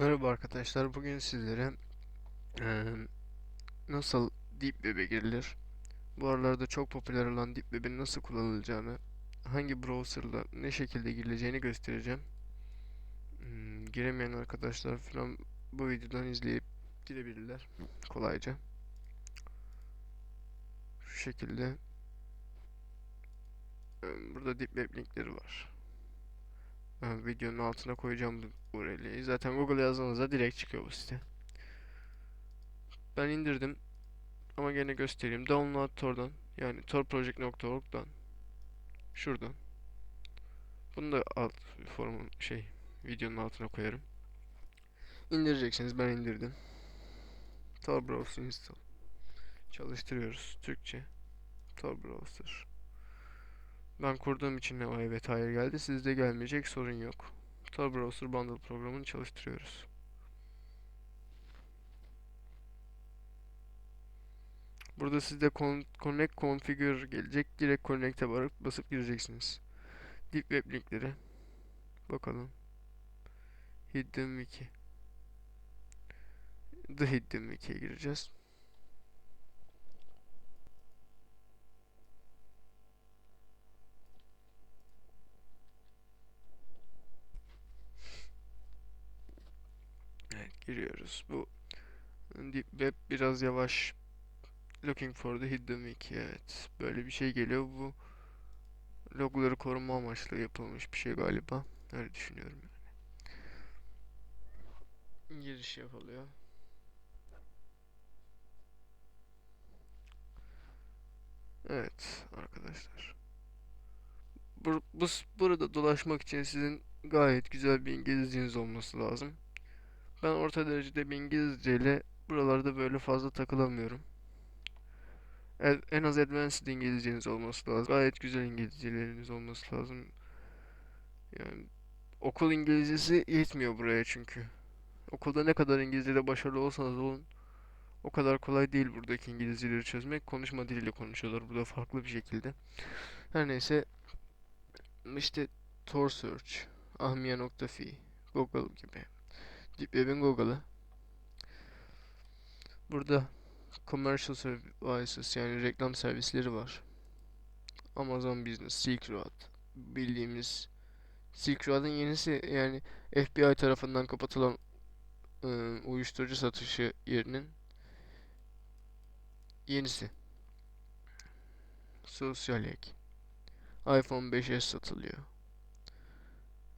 Merhaba arkadaşlar. Bugün sizlere eee, nasıl Deep Web'e girilir, bu aralarda çok popüler olan Deep Web'in nasıl kullanılacağını, hangi browserla ne şekilde girileceğini göstereceğim. Hmm, giremeyen arkadaşlar falan bu videodan izleyip girebilirler kolayca. Şu şekilde burada Deep Web linkleri var. Videonun altına koyacağım bu URL'yi. Zaten Google yazdığınızda direkt çıkıyor bu site. Ben indirdim ama gene göstereyim. Download Tor'dan yani torproject.org'dan şuradan. Bunu da alt forumun şey videonun altına koyarım. İndireceksiniz. Ben indirdim. Tor Browser install. Çalıştırıyoruz. Türkçe. Tor Browser. Ben kurduğum için o evet hayır geldi. Sizde gelmeyecek sorun yok. Tor Browser Bundle programını çalıştırıyoruz. Burada sizde con Connect Configure gelecek. Direkt Connect'e basıp, basıp gireceksiniz. Deep Web linkleri. Bakalım. Hidden Wiki. The Hidden Wiki'ye gireceğiz. Evet, giriyoruz. Bu Deep Web biraz yavaş. Looking for the hidden wiki. Evet. Böyle bir şey geliyor. Bu logları koruma amaçlı yapılmış bir şey galiba. Öyle düşünüyorum yani. Giriş yapılıyor. Evet arkadaşlar. Bur bu, burada dolaşmak için sizin gayet güzel bir İngilizceniz olması lazım. Ben orta derecede bir İngilizce ile buralarda böyle fazla takılamıyorum. En az advanced İngilizceniz olması lazım. Gayet güzel İngilizceleriniz olması lazım. Yani okul İngilizcesi yetmiyor buraya çünkü. Okulda ne kadar İngilizce'de başarılı olsanız olun o kadar kolay değil buradaki İngilizceleri çözmek. Konuşma diliyle konuşuyorlar burada farklı bir şekilde. Her neyse işte Tor Search, Ahmiye.fi, Google gibi. Deep Web'in Google'ı. Burada commercial services yani reklam servisleri var. Amazon Business, Silk Road bildiğimiz Silk Road'un yenisi yani FBI tarafından kapatılan ıı, uyuşturucu satışı yerinin yenisi. Sosyal hack. iPhone 5s satılıyor.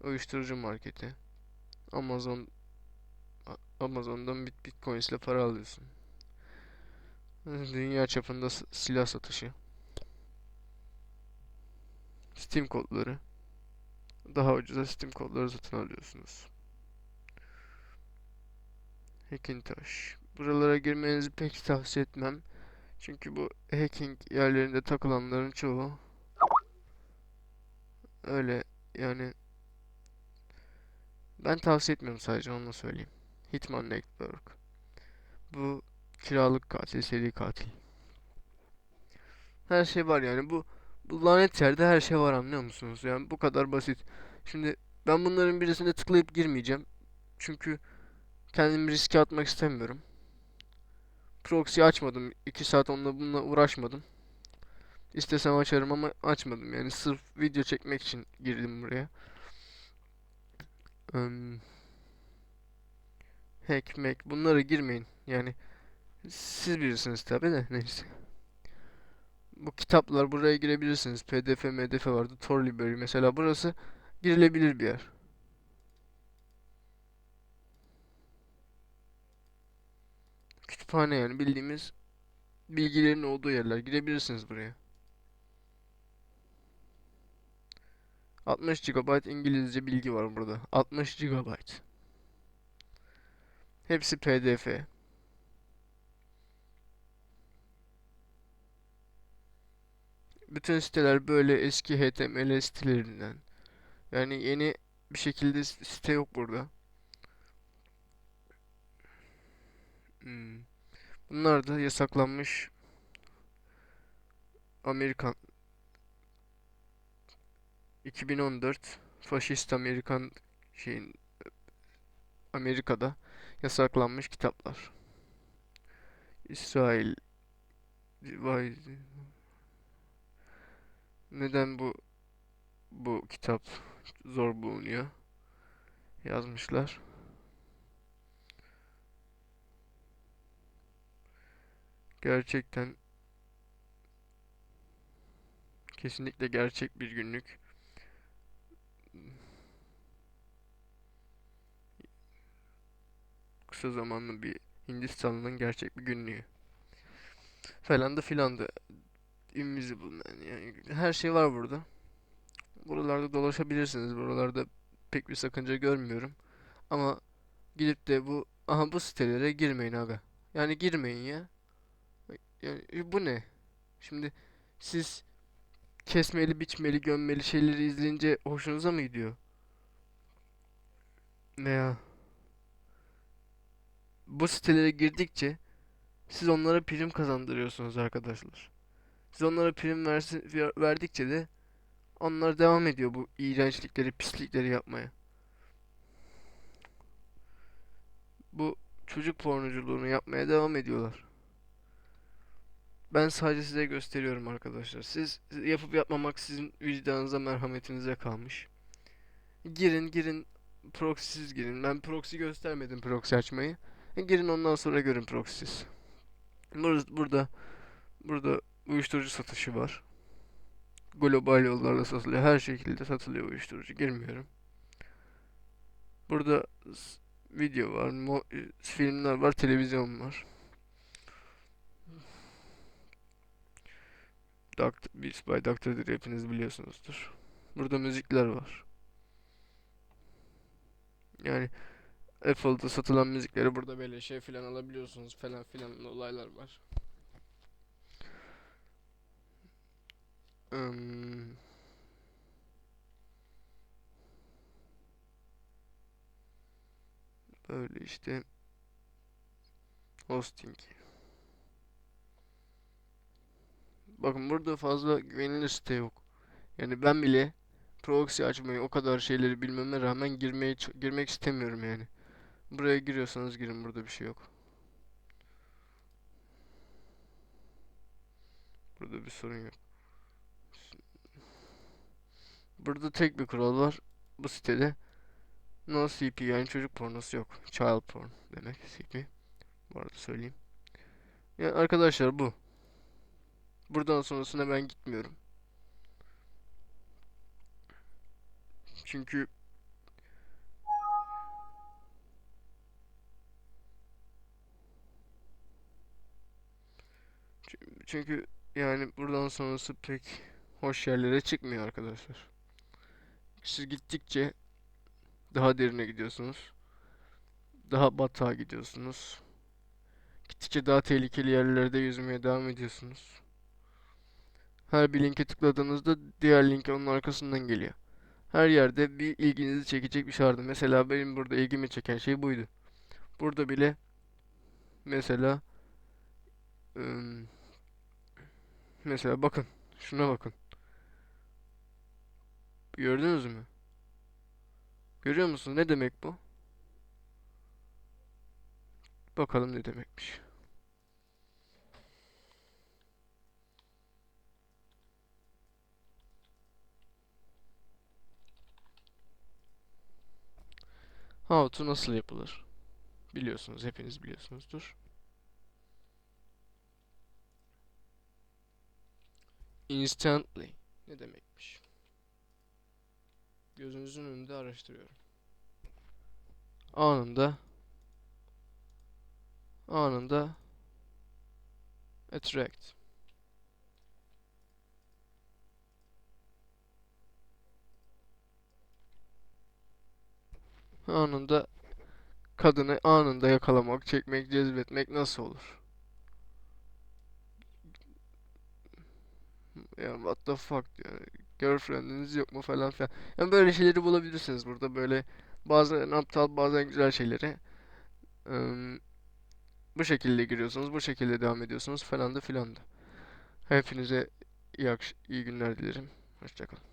Uyuşturucu marketi. Amazon Amazon'dan bit Bitcoins ile para alıyorsun. Dünya çapında silah satışı. Steam kodları. Daha ucuza Steam kodları satın alıyorsunuz. Hackintosh. Buralara girmenizi pek tavsiye etmem. Çünkü bu hacking yerlerinde takılanların çoğu öyle yani ben tavsiye etmiyorum sadece onu söyleyeyim. Hitman Network. Bu kiralık katil, seri katil. Her şey var yani bu bu lanet yerde her şey var anlıyor musunuz? Yani bu kadar basit. Şimdi ben bunların birisine tıklayıp girmeyeceğim. Çünkü kendimi riske atmak istemiyorum. Proxy açmadım. 2 saat onunla bununla uğraşmadım. İstesem açarım ama açmadım. Yani sırf video çekmek için girdim buraya. Em, hack, mack bunlara girmeyin. Yani siz bilirsiniz tabii de neyse. Bu kitaplar buraya girebilirsiniz. PDF, MDF vardı. Tor Library mesela burası girilebilir bir yer. Kütüphane yani bildiğimiz bilgilerin olduğu yerler. Girebilirsiniz buraya. 60 GB İngilizce bilgi var burada. 60 GB. Hepsi PDF. Bütün siteler böyle eski HTML sitelerinden. Yani yeni bir şekilde site yok burada. Hmm. Bunlar da yasaklanmış Amerikan 2014 faşist Amerikan şeyin Amerika'da yasaklanmış kitaplar. İsrail vay neden bu bu kitap zor bulunuyor yazmışlar. Gerçekten kesinlikle gerçek bir günlük. Kısa zamanlı bir Hindistanlı'nın gerçek bir günlüğü. Falan da filan da. Invisible Man yani her şey var burada. Buralarda dolaşabilirsiniz. Buralarda pek bir sakınca görmüyorum. Ama gidip de bu aha bu sitelere girmeyin aga. Yani girmeyin ya. Yani bu ne? Şimdi siz kesmeli, biçmeli, gömmeli şeyleri izleyince hoşunuza mı gidiyor? Veya bu sitelere girdikçe siz onlara prim kazandırıyorsunuz arkadaşlar. Siz onlara prim versin, ver- verdikçe de onlar devam ediyor bu iğrençlikleri, pislikleri yapmaya. Bu çocuk pornoculuğunu yapmaya devam ediyorlar. Ben sadece size gösteriyorum arkadaşlar. Siz yapıp yapmamak sizin vicdanınıza, merhametinize kalmış. Girin, girin. Proxy'siz girin. Ben proxy göstermedim proxy açmayı. Girin ondan sonra görün proxy'siz. Burada, burada, burada uyuşturucu satışı var. Global yollarla satılıyor. Her şekilde satılıyor uyuşturucu. Girmiyorum. Burada video var, e, filmler var, televizyon var. Dr. Beats by Dr. Dre hepiniz biliyorsunuzdur. Burada müzikler var. Yani Apple'da satılan müzikleri burada böyle şey filan alabiliyorsunuz falan filan olaylar var. Hmm, böyle işte hosting. Bakın burada fazla güvenilir site yok. Yani ben bile proxy açmayı o kadar şeyleri bilmeme rağmen girmeyi ç- girmek istemiyorum yani. Buraya giriyorsanız girin burada bir şey yok. Burada bir sorun yok. Burada tek bir kural var. Bu sitede no CP yani çocuk pornosu yok. Child porn demek CP. Bu arada söyleyeyim. Yani arkadaşlar bu. Buradan sonrasına ben gitmiyorum. Çünkü çünkü yani buradan sonrası pek hoş yerlere çıkmıyor arkadaşlar. Siz gittikçe daha derine gidiyorsunuz. Daha batağa gidiyorsunuz. Gittikçe daha tehlikeli yerlerde yüzmeye devam ediyorsunuz. Her bir linke tıkladığınızda diğer link onun arkasından geliyor. Her yerde bir ilginizi çekecek bir şey. Mesela benim burada ilgimi çeken şey buydu. Burada bile mesela ım, mesela bakın şuna bakın. Gördünüz mü? Görüyor musunuz? Ne demek bu? Bakalım ne demekmiş. How to nasıl yapılır? Biliyorsunuz, hepiniz biliyorsunuzdur. Instantly ne demekmiş? Gözünüzün önünde araştırıyorum. Anında anında attract anında kadını anında yakalamak, çekmek, cezbetmek nasıl olur? Yani what the fuck yani girlfriendiniz yok mu falan filan. Yani böyle şeyleri bulabilirsiniz burada böyle bazen aptal bazen güzel şeyleri. Bu şekilde giriyorsunuz, bu şekilde devam ediyorsunuz falan da filan da. Hepinize iyi, iyi günler dilerim. Hoşça kalın.